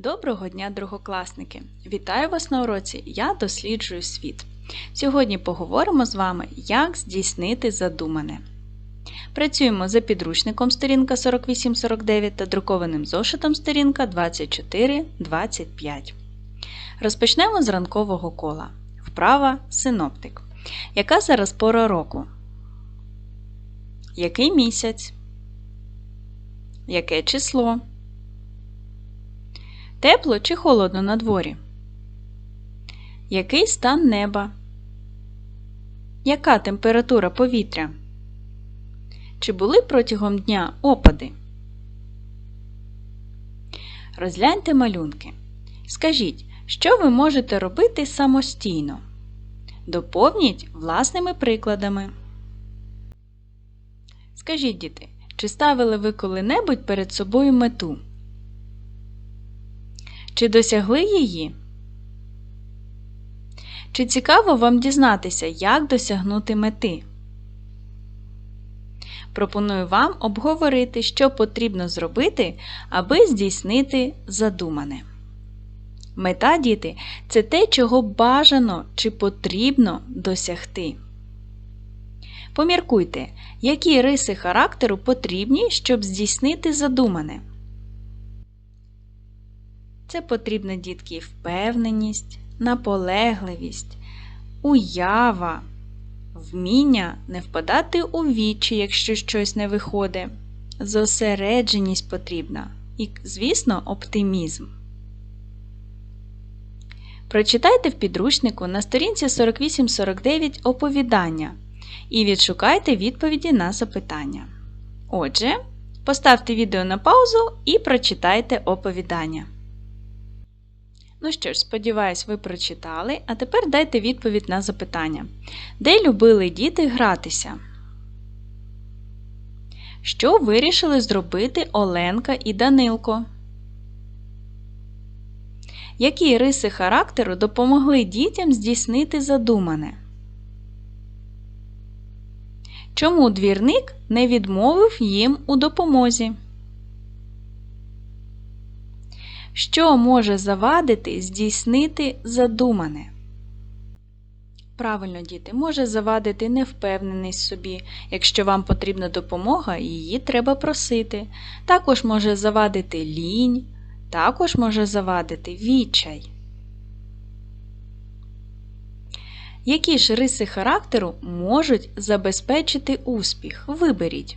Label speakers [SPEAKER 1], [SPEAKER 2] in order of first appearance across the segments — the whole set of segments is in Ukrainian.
[SPEAKER 1] Доброго дня, другокласники! Вітаю вас на уроці Я досліджую світ. Сьогодні поговоримо з вами, як здійснити задумане. Працюємо за підручником сторінка 48-49 та друкованим зошитом сторінка 24-25. Розпочнемо з ранкового кола. Вправа синоптик. Яка зараз пора року? Який місяць? Яке число? Тепло чи холодно на дворі? Який стан неба? Яка температура повітря? Чи були протягом дня опади? Розгляньте малюнки. Скажіть, що ви можете робити самостійно? Доповніть власними прикладами. Скажіть, діти, чи ставили ви коли-небудь перед собою мету? Чи досягли її? Чи цікаво вам дізнатися, як досягнути мети? Пропоную вам обговорити, що потрібно зробити, аби здійснити задумане. Мета, діти, це те, чого бажано чи потрібно досягти. Поміркуйте, які риси характеру потрібні, щоб здійснити задумане. Це потрібна дітки впевненість, наполегливість, уява, вміння не впадати у вічі, якщо щось не виходить, зосередженість потрібна і, звісно, оптимізм. Прочитайте в підручнику на сторінці 48-49 оповідання і відшукайте відповіді на запитання. Отже, поставте відео на паузу і прочитайте оповідання. Ну що ж, сподіваюсь, ви прочитали, а тепер дайте відповідь на запитання. Де любили діти гратися? Що вирішили зробити Оленка і Данилко? Які риси характеру допомогли дітям здійснити задумане? Чому двірник не відмовив їм у допомозі? Що може завадити здійснити задумане? Правильно, діти, може завадити невпевненість собі, якщо вам потрібна допомога, її треба просити. Також може завадити лінь, також може завадити відчай. Які ж риси характеру можуть забезпечити успіх? Виберіть.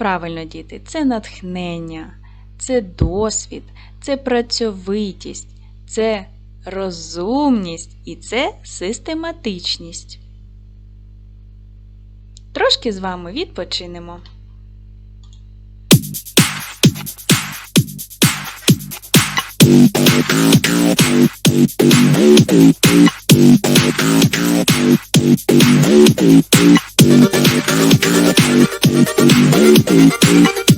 [SPEAKER 1] Правильно, діти, це натхнення, це досвід, це працьовитість, це розумність і це систематичність. Трошки з вами відпочинемо. Thank you.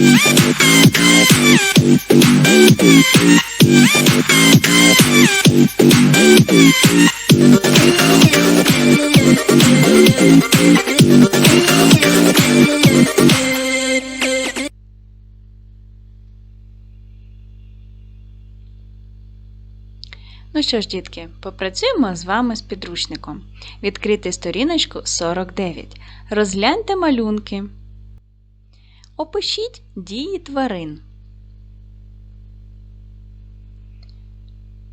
[SPEAKER 1] Ну що ж, дітки, попрацюємо з вами з підручником. Відкрити сторіночку 49. Розгляньте малюнки. Опишіть дії тварин.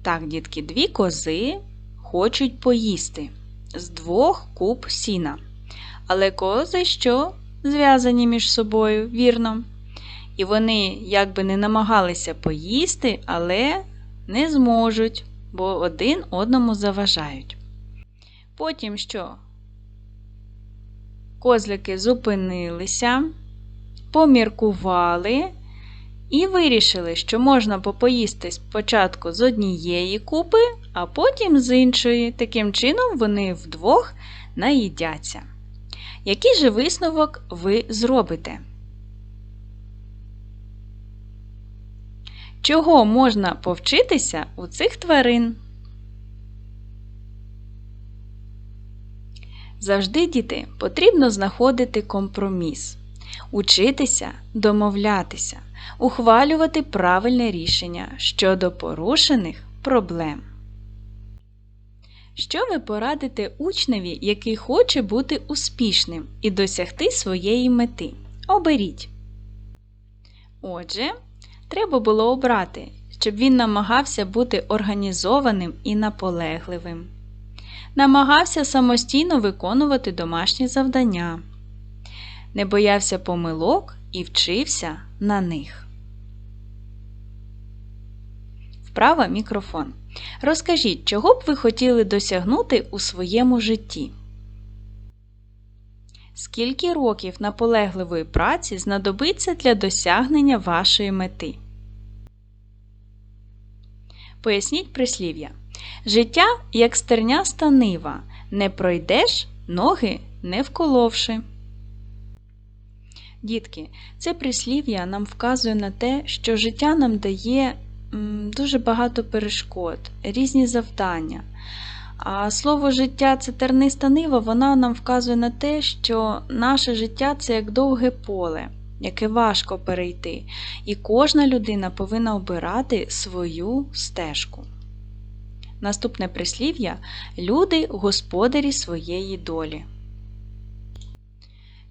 [SPEAKER 1] Так, дітки, дві кози хочуть поїсти з двох куб сіна. Але кози що зв'язані між собою, вірно. І вони якби не намагалися поїсти, але не зможуть, бо один одному заважають. Потім що? козлики зупинилися, поміркували і вирішили, що можна попоїсти спочатку з однієї купи, а потім з іншої. Таким чином вони вдвох наїдяться. Який же висновок ви зробите? Чого можна повчитися у цих тварин? Завжди, діти, потрібно знаходити компроміс, учитися, домовлятися, ухвалювати правильне рішення щодо порушених проблем. Що ви порадите учневі, який хоче бути успішним і досягти своєї мети? Оберіть. Отже, треба було обрати, щоб він намагався бути організованим і наполегливим. Намагався самостійно виконувати домашні завдання, не боявся помилок і вчився на них. Вправа мікрофон. Розкажіть, чого б ви хотіли досягнути у своєму житті? Скільки років наполегливої праці знадобиться для досягнення вашої мети? Поясніть прислів'я. Життя, як стерняста нива, не пройдеш, ноги не вколовши. Дітки, це прислів'я нам вказує на те, що життя нам дає дуже багато перешкод, різні завдання. А слово життя це терниста нива, вона нам вказує на те, що наше життя це як довге поле, яке важко перейти. І кожна людина повинна обирати свою стежку. Наступне прислів'я люди господарі своєї долі.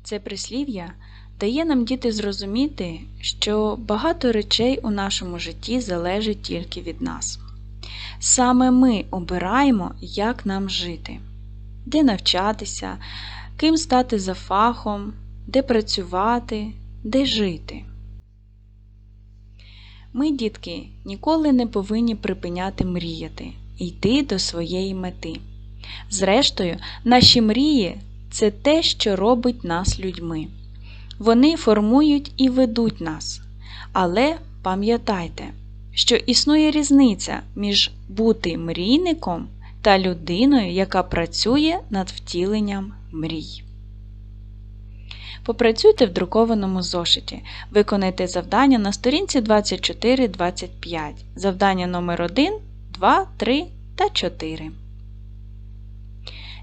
[SPEAKER 1] Це прислів'я дає нам діти зрозуміти, що багато речей у нашому житті залежить тільки від нас. Саме ми обираємо, як нам жити, де навчатися, ким стати за фахом, де працювати, де жити. Ми, дітки, ніколи не повинні припиняти мріяти йти до своєї мети. Зрештою, наші мрії це те, що робить нас людьми. Вони формують і ведуть нас. Але пам'ятайте, що існує різниця між бути мрійником та людиною, яка працює над втіленням мрій. Попрацюйте в друкованому зошиті. Виконайте завдання на сторінці 24-25. Завдання номер 1 2, 3 та 4.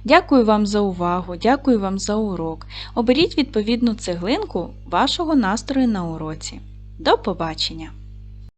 [SPEAKER 1] Дякую вам за увагу, дякую вам за урок. Оберіть відповідну цеглинку вашого настрою на уроці. До побачення!